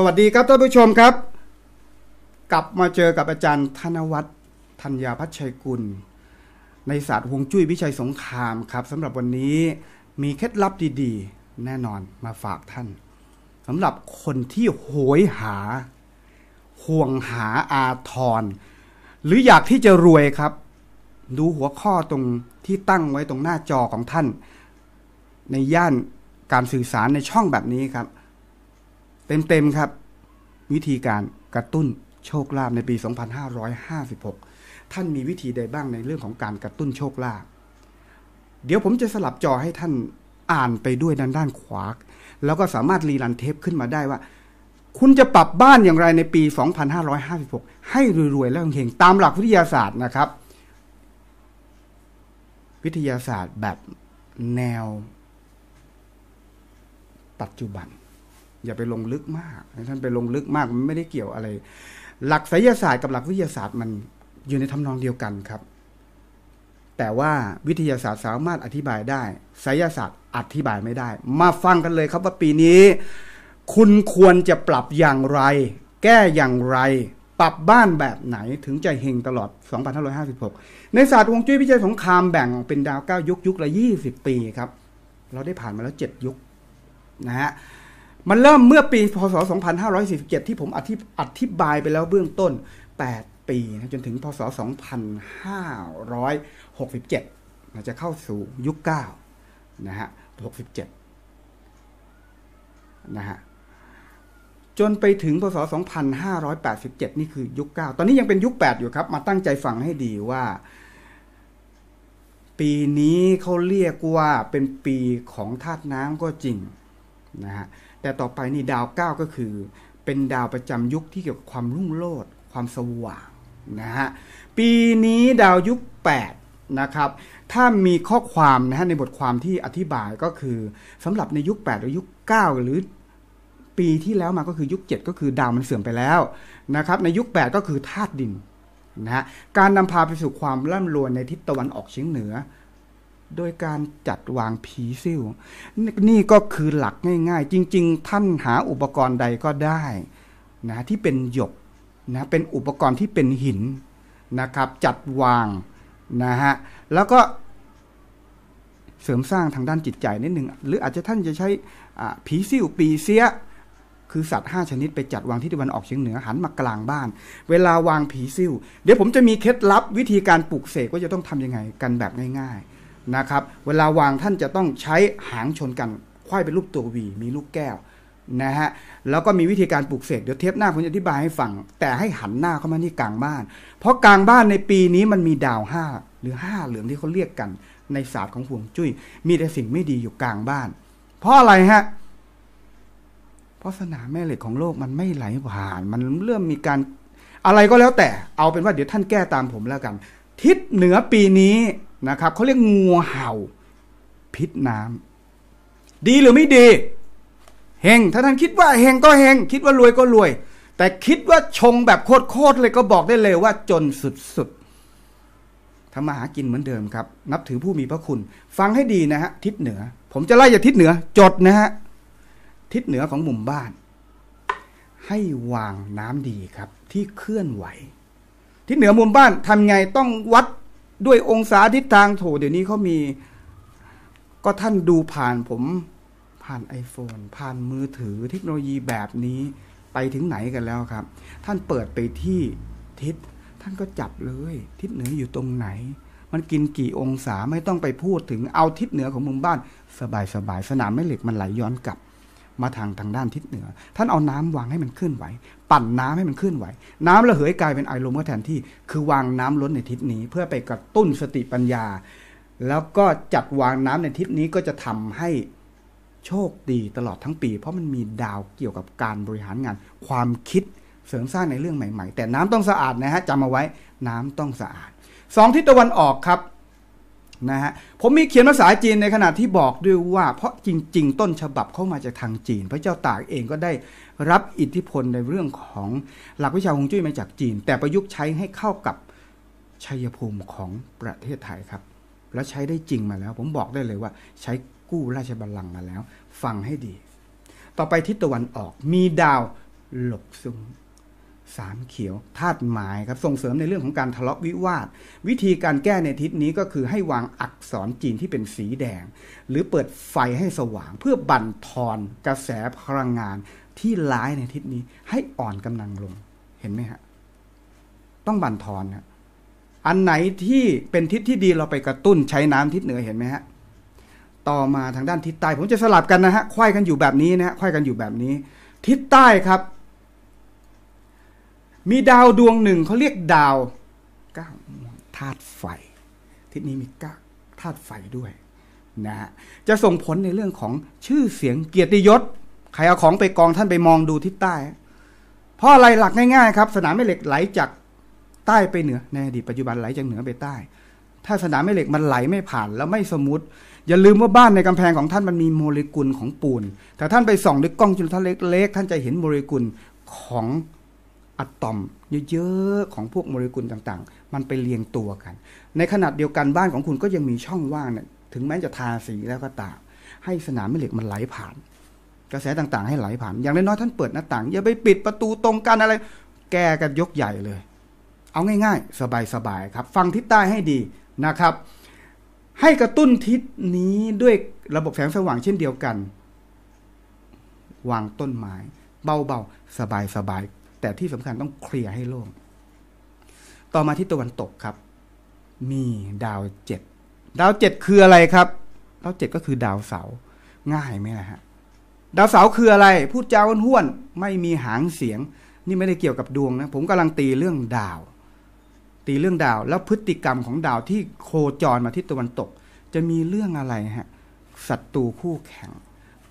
สวัสดีครับท่านผู้ชมครับ กลับมาเจอกับอาจารย์ธนวัฒน์ธัญญาพัชชัยกุล ในศาสตร์ฮวงจุ้ยวิชัยสงครามครับสำหรับวันนี้มีเคล็ดลับดีๆ แน่นอนมาฝากท่านสำหรับคนที่โหยหา ห่วงหาอาทร หรืออยากที่จะรวยครับ ดูหัวข้อตรงที่ตั้งไว้ตรงหน้าจอของท่าน ในย่านการสื่อสารในช่องแบบนี้ครับ เต็มๆครับ วิธีการกระตุ้นโชคลาภในปี 2556 ท่านมีวิธีใดบ้างในเรื่องของการกระตุ้นโชคลาภเดี๋ยวผมจะสลับจอให้ท่านอ่านไปด้วยด้านด้านขวา แล้วก็สามารถรีรันเทปขึ้นมาได้ว่า คุณจะปรับบ้านอย่างไรในปี 2556 ให้รวยๆและเฮงๆตามหลักวิทยาศาสตร์นะครับ วิทยาศาสตร์แบบแนว ปัจจุบัน อย่าไปลงลึกมากท่านไปลงลึกมากมันไม่ได้เกี่ยวอะไร หลักไสยศาสตร์กับหลักวิทยาศาสตร์มันอยู่ในทำนองเดียวกันครับ แต่ว่าวิทยาศาสตร์สามารถอธิบายได้ไสยศาสตร์อธิบายไม่ได้ มาฟังกันเลยครับว่าปีนี้ คุณควรจะปรับอย่างไร แก้อย่างไร ปรับบ้านแบบไหนถึงจะเฮงตลอด 2556 ในศาสตร์ฮวงจุ้ยพิจัยสงครามแบ่งเป็นดาวเก้ายุคยุคละ 20 ปีครับ เราได้ผ่านมาแล้ว 7 ยุคนะฮะ มันเริ่มเมื่อปีพศ 2547 ที่ผมอธิอธิบายไปแล้วเบื้องต้น 8 ปีนะจนถึงพศ 2567เราจะเข้าสู่ยุค9นะฮะ 67 นะฮะ จนไปถึงพศ 2587 นี่คือยุค 9 ตอนนี้ยังเป็นยุค 8 อยู่ครับ มาตั้งใจฟังให้ดีว่า ปีนี้เขาเรียกว่าเป็นปีของธาตุน้ำก็จริงนะฮะ แต่ต่อไปนี่ดาวเก้าก็คือ เป็นดาวประจำยุคที่เกี่ยวกับความรุ่งโรจน์ความสว่างนะฮะปีนี้ดาวยุค 8 นะครับ ถ้ามีข้อความนะฮะในบทความที่อธิบายก็คือสำหรับในยุค 8 หรือยุค 9 หรือปีที่แล้วมาก็คือยุค 7 ก็คือดาวมันเสื่อมไปแล้วนะครับในยุค 8 ก็คือธาตุดินนะฮะการนำพาไปสู่ความร่ำรวยในทิศตะวันออกเฉียงเหนือ โดยการจัดวางผีซิ่วนนี่ก็คือหลักง่าย ๆ จริง ๆ ท่านหาอุปกรณ์ใดก็ได้นะที่เป็นหยกนะเป็นอุปกรณ์ที่เป็นหินนะครับจัดวางนะฮะแล้วก็เสริมสร้างทางด้านจิตใจนิดหนึ่งหรืออาจจะท่านจะใช้ผีซิ่วปีเสีย คือสัตว์ห้าชนิดไปจัดวางที่ตะวันออกเฉียงเหนือหันมากลางบ้าน เวลาวางผีซิ่ว เดี๋ยวผมจะมีเคล็ดลับวิธีการปลูกเสกว่าจะต้องทำยังไงกันแบบง่ายๆ นะครับ เวลาวางท่านจะต้องใช้หางชนกันควายเป็นรูปตัววีมีลูกแก้วนะฮะแล้วก็มีวิธีการปลูกเสกเดี๋ยวเทปหน้าผมจะอธิบายให้ฟัง แต่ให้หันหน้าเข้ามาที่กลางบ้าน เพราะกลางบ้านในปีนี้มันมีดาวห้าหรือห้าเหลืองที่เขาเรียกกันในศาสตร์ของห่วงจุ้ย มีแต่สิ่งไม่ดีอยู่กลางบ้าน เพราะอะไรฮะ เพราะสนามแม่เหล็กของโลกมันไม่ไหลผ่าน มันเริ่มมีการอะไรก็แล้วแต่ เอาเป็นว่าเดี๋ยวท่านแก้ตามผมแล้วกัน ทิศเหนือปีนี้ นะครับเขาเรียกงูเห่า พิษน้ำดีหรือไม่ดีเฮงถ้าท่านคิดว่าเฮงก็เฮงคิดว่ารวยก็รวย แต่คิดว่าชงแบบโคตรๆเลยก็บอกได้เลยว่าจนสุดๆทำมาหากินเหมือนเดิมครับ นับถือผู้มีพระคุณ ฟังให้ดีนะฮะทิศเหนือ ผมจะไล่จากทิศเหนือ จดนะฮะทิศเหนือของมุมบ้าน ให้วางน้ำดีครับ ที่เคลื่อนไหว ทิศเหนือมุมบ้านทำไงต้องวัด ด้วยองศาทิศทางโถเดี๋ยวนี้เขามี ก็ท่านดูผ่านผม ผ่าน iPhone ผ่านมือถือเทคโนโลยีแบบนี้ไปถึงไหนกันแล้วครับ ท่านเปิดไปที่ทิศท่านก็จับเลย ทิศเหนืออยู่ตรงไหน มันกินกี่องศาไม่ต้องไปพูดถึงเอาทิศเหนือของมุมบ้าน สบายสบายสนามแม่เหล็กมันไหลย้อนกลับ มาทางทางด้านทิศเหนือ ท่านเอาน้ำวางให้มันเคลื่อนไหว ปั่นน้ำให้มันเคลื่อนไหว น้ำระเหยกลายเป็นไอลมก็แทนที่ คือวางน้ำล้นในทิศนี้ เพื่อไปกระตุ้นสติปัญญา แล้วก็จัดวางน้ำในทิศนี้ก็จะทำให้โชคดีตลอดทั้งปี เพราะมันมีดาวเกี่ยวกับการบริหารงาน ความคิดเสริมสร้างในเรื่องใหม่ ๆ แต่น้ำต้องสะอาดนะฮะจำเอาไว้น้ำต้องสะอาดสองทิศตะวันออกครับ นะฮะผมมีเขียนภาษาจีนในขณะที่บอกด้วยว่า เพราะจริง ๆ ต้นฉบับเข้ามาจากทางจีน พระเจ้าตากเองก็ได้รับอิทธิพลในเรื่องของหลักวิชาฮวงจุ้ยมาจากจีน แต่ประยุกต์ใช้ให้เข้ากับชัยภูมิของประเทศไทยครับ และใช้ได้จริงมาแล้ว ผมบอกได้เลยว่า ใช้กู้ราชบัลลังก์มาแล้ว ฟังให้ดี ต่อไปทิศตะวันออกมีดาวหลบซุง สามเขียวธาตุหมายครับส่งเสริมในเรื่องของการทะเลาะวิวาท วิธีการแก้ในทิศนี้ก็คือให้วางอักษรจีนที่เป็นสีแดง หรือเปิดไฟให้สว่าง เพื่อบั่นทอนกระแสพลังงานที่ร้ายในทิศนี้ให้อ่อนกำลังลงเห็นไหมฮะต้องบั่นทอนนะอันไหนที่เป็นทิศที่ดีเราไปกระตุ้นใช้น้ำทิศเหนือเห็นไหมฮะต่อมาทางด้านทิศใต้ ผมจะสลับกันนะฮะควายกันอยู่แบบนี้นะฮะควายกันอยู่แบบนี้ ทิศใต้ครับ มีดาวดวงหนึ่งเขาเรียกดาวก้าธาตุไฟทิศนี้มีก้าธาตุไฟด้วยนะฮะจะส่งผลในเรื่องของชื่อเสียงเกียรติยศใครเอาของไปกองท่านไปมองดูทิศใต้ เพราะอะไรหลักง่ายๆ ครับ สนามแม่เหล็กไหลจากใต้ไปเหนือในอดีตปัจจุบันไหลจากเหนือไปใต้ ถ้าสนามแม่เหล็กมันไหลไม่ผ่านแล้วไม่สมูทอย่าลืมว่าบ้านในกำแพงของท่านมันมีโมเลกุลของปูน แต่ท่านไปส่องด้วยกล้องจุลทรรศน์เล็กๆท่านจะเห็นโมเลกุลของ อะตอมเยอะๆของพวกโมเลกุลต่างๆ มันไปเรียงตัวกัน ในขณะเดียวกันบ้านของคุณก็ยังมีช่องว่างเนี่ยถึงแม้จะทาสีแล้วก็ตามให้สนามแม่เหล็กมันไหลผ่าน กระแสต่างๆ ให้ไหลผ่าน อย่างน้อยๆท่านเปิดหน้าต่าง อย่าไปปิดประตูตรงกันอะไร แก้กันยกใหญ่เลย เอาง่ายๆ สบายๆครับ ฟังทิศใต้ให้ดีนะครับ ให้กระตุ้นทิศนี้ด้วยระบบแสงสว่างเช่นเดียวกัน วางต้นไม้ เบาๆ สบายๆ แต่ที่สำคัญต้องเคลียร์ให้โล่ง ต่อมาที่ตะวันตกครับ มีดาวเจ็ด ดาวเจ็ดคืออะไรครับ ดาวเจ็ดก็คือดาวเสาร์ง่ายไหมล่ะฮะ ดาวเสาร์คืออะไร พูดจาห้วนๆไม่มีหางเสียง นี่ไม่ได้เกี่ยวกับดวงนะ ผมกำลังตีเรื่องดาว ตีเรื่องดาว แล้วพฤติกรรมของดาวที่โคจรมาทิศตะวันตก จะมีเรื่องอะไรฮะ ศัตรูคู่แข่ง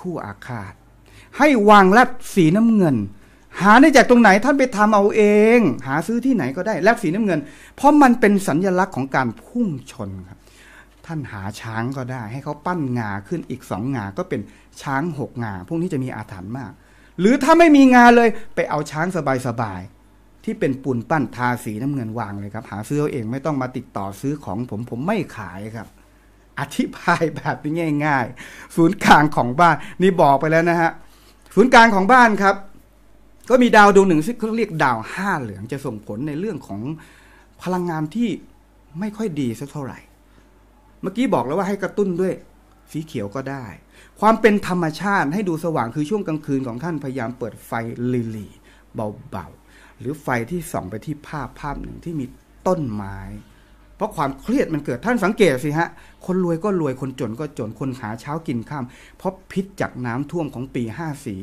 คู่อาฆาต ให้วางแรดสีน้ำเงิน หาได้จากตรงไหนท่านไปทำเอาเอง หาซื้อที่ไหนก็ได้แรดสีน้ำเงิน เพราะมันเป็นสัญญลักษณ์ของการพุ่งชนครับ ท่านหาช้างก็ได้ ให้เขาปั้นงาขึ้นอีกสองงาก็เป็นช้างหกงาพวกนี้จะมีอาถรรพ์มาก หรือถ้าไม่มีงาเลยไปเอาช้างสบายๆที่เป็นปูนปั้นทาสีน้ำเงินวางเลยครับ หาซื้อเอาเองไม่ต้องมาติดต่อซื้อของผมผมไม่ขายครับ อธิบายแบบง่ายๆ ศูนย์กลางของบ้านนี่บอกไปแล้วนะฮะศูนย์กลางของบ้านครับ ก็มีดาวดวงหนึ่งซึ่งเขาเรียกดาวห้าเหลืองจะส่งผลในเรื่องของพลังงานที่ไม่ค่อยดีสักเท่าไหร่ เมื่อกี้บอกแล้วว่าให้กระตุ้นด้วยสีเขียวก็ได้ ความเป็นธรรมชาติให้ดูสว่างคือช่วงกลางคืนของท่านพยายามเปิดไฟลีลีเบาๆ หรือไฟที่ส่องไปที่ภาพภาพหนึ่งที่มีต้นไม้ เพราะความเครียดมันเกิดท่านสังเกตสิฮะ คนรวยก็รวยคนจนก็จนคนหาเช้ากินข้ามเพราะพิษจากน้ำท่วมของปีห้าสี่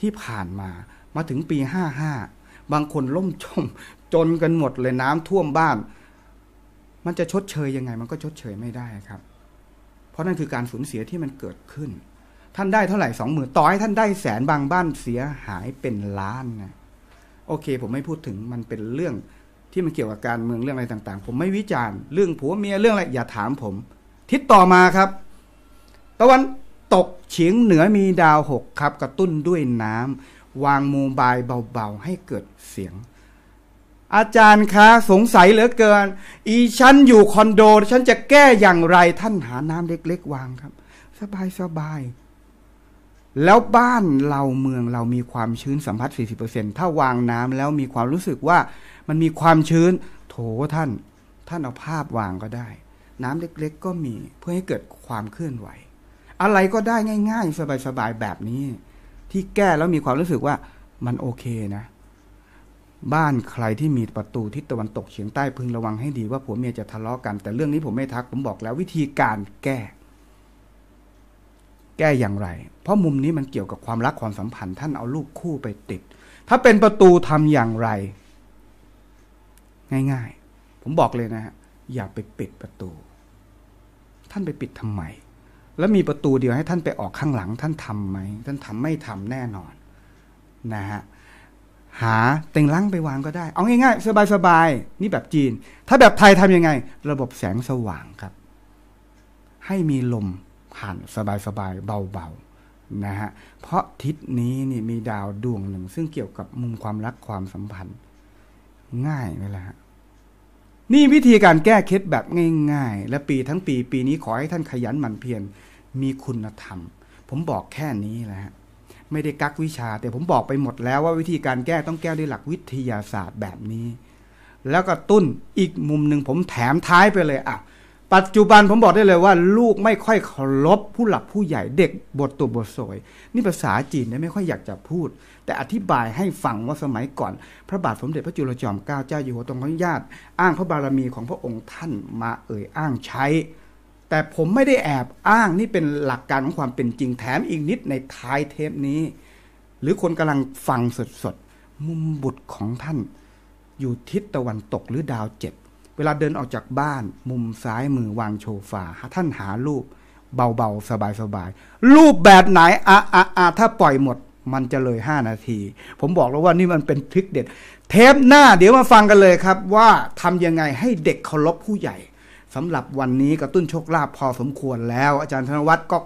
ที่ผ่านมา มาถึงปีห้าห้าบางคนล่มจม จนกันหมดเลยน้ำท่วมบ้าน มันจะชดเชยยังไง มันก็ชดเชยไม่ได้ครับ เพราะนั่นคือการสูญเสียที่มันเกิดขึ้น ท่านได้เท่าไหร่สองหมื่นต่อให้ท่านได้แสนบางบ้านเสียหายเป็นล้านนะโอเค ผมไม่พูดถึงมันเป็นเรื่องที่มันเกี่ยวกับการเมืองเรื่องอะไรต่าง ๆ ผมไม่วิจารณ์เรื่องผัวเมียเรื่องอะไรอย่าถามผม ทิศต่อมาครับ ตะวันตกเฉียงเหนือมีดาวหกครับ กระตุ้นด้วยน้ำ วางโมบายเบาๆ ให้เกิดเสียง อาจารย์คะสงสัยเหลือเกิน อีฉันอยู่คอนโด ฉันจะแก้อย่างไรท่านหาน้ำเล็ก ๆ วางครับ สบายสบาย แล้วบ้านเราเมืองเรามีความชื้นสัมผัส 40%ถ้าวางน้ำแล้วมีความรู้สึกว่ามันมีความชื้น โถท่าน ท่านเอาภาพวางก็ได้ น้ำเล็ก ๆ ก็มีเพื่อให้เกิดความเคลื่อนไหว อะไรก็ได้ง่าย ๆ สบายๆแบบนี้ ที่แก้แล้วมีความรู้สึกว่ามันโอเคนะ บ้านใครที่มีประตูทิศตะวันตกเฉียงใต้พึงระวังให้ดีว่าผัวเมียจะทะเลาะกัน แต่เรื่องนี้ผมไม่ทักผมบอกแล้ววิธีการแก้ แก้อย่างไร เพราะมุมนี้มันเกี่ยวกับความรักความสัมพันธ์ท่านเอาลูกคู่ไปติด ถ้าเป็นประตูทำอย่างไร ง่าย ๆ ผมบอกเลยนะฮะอย่าไปปิดประตู ท่านไปปิดทำไม แล้วมีประตูเดียวให้ท่านไปออกข้างหลัง ท่านทำไหมท่านทำไม่ทำแน่นอนนะฮะหาเต็งลังไปวางก็ได้ เอาง่ายๆ สบายๆ นี่แบบจีน ถ้าแบบไทยทำยังไง ระบบแสงสว่างครับ ให้มีลมผ่านสบายๆ เบาๆนะฮะเพราะทิศนี้นี่มีดาวดวงหนึ่ง ซึ่งเกี่ยวกับมุมความรักความสัมพันธ์ ง่ายไหมล่ะฮะ นี่วิธีการแก้เคล็ดแบบง่ายๆ และปีทั้งปีปีนี้ขอให้ท่านขยันหมั่นเพียรมีคุณธรรม ผมบอกแค่นี้แหละฮะไม่ได้กักวิชา แต่ผมบอกไปหมดแล้วว่าวิธีการแก้ต้องแก้ด้วยหลักวิทยาศาสตร์แบบนี้ แล้วก็ตุ้นอีกมุมหนึ่งผมแถมท้ายไปเลยอะ ปัจจุบันผมบอกได้เลยว่า ลูกไม่ค่อยเคารพผู้หลักผู้ใหญ่เด็กบทตัวบทสวย นี่ภาษาจีนเนี่ยไม่ค่อยอยากจะพูด แต่อธิบายให้ฟังว่าสมัยก่อน พระบาทสมเด็จพระจุลจอมเกล้าเจ้าอยู่หัวทรงขอนุญาตอ้างพระบารมีของพระองค์ท่านมาเอ่ยอ้างใช้ แต่ผมไม่ได้แอบอ้างนี่เป็นหลักการของความเป็นจริงแถมอีกนิดในท้ายเทปนี้ หรือคนกำลังฟังสดๆมุมบุตรของท่าน อยู่ทิศตะวันตกหรือดาวเจ็ด วลาเดินออกจากบ้าน มุมซ้ายมือวางโชฟาท่านหารูป เบาๆ สบายๆ รูปแบบไหนอะอะอะถ้าปล่อยหมดมันจะเลย5นาที ผมบอกแล้วว่านี่มันเป็นทริคเด็ด เทปหน้าเดี๋ยวมาฟังกันเลยครับ ว่าทำยังไงให้เด็กเคารพผู้ใหญ่สำหรับวันนี้กระตุ้นโชคลาภพอสมควรแล้ว อาจารย์ธนวัฒน์ก็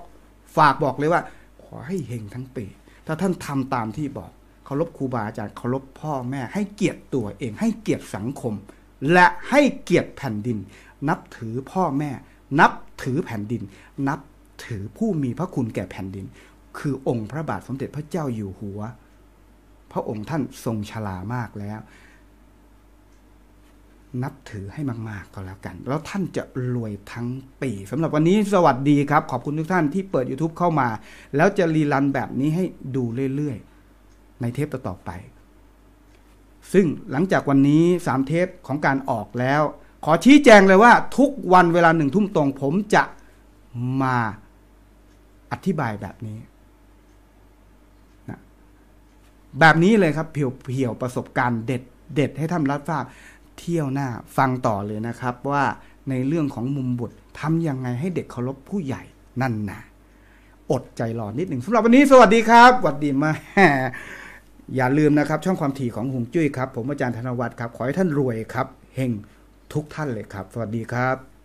ฝากบอกเลยว่า ขอให้เฮงทั้งปี ถ้าท่านทำตามที่บอกเคารพครูบาอาจารย์เคารพพ่อแม่ ให้เกียรติตัวเองให้เกียรติสังคม และให้เกียรติแผ่นดิน นับถือพ่อแม่ นับถือแผ่นดิน นับถือผู้มีพระคุณแก่แผ่นดิน คือองค์พระบาทสมเด็จพระเจ้าอยู่หัว พระองค์ท่านทรงชรามากแล้ว นับถือให้มาก ๆ ก็แล้วกัน แล้วท่านจะรวยทั้งปีสำหรับวันนี้สวัสดีครับ ขอบคุณทุกท่านที่เปิด YouTube เข้ามา แล้วจะรีรันแบบนี้ให้ดูเรื่อย ๆ ในเทปต่อๆไป ซึ่งหลังจากวันนี้สามเทปของการออกแล้ว ขอชี้แจงเลยว่าทุกวันเวลาหนึ่งทุ่มตรง ผมจะมาอธิบายแบบนี้นะแบบนี้เลยครับเพียวๆประสบการณ์เด็ดเด็ดให้ท่านรับทราบเที่ยวหน้าฟังต่อเลยนะครับว่าในเรื่องของมุมบุตรทำยังไงให้เด็กเคารพผู้ใหญ่นั่นนะอดใจรอนิดหนึ่งสำหรับวันนี้สวัสดีครับสวัสดีมา อย่าลืมนะครับ ช่องความถี่ของหงจุ้ยครับ ผมอาจารย์ธนวัฒน์ครับ ขอให้ท่านรวยครับเฮงทุกท่านเลยครับ สวัสดีครับ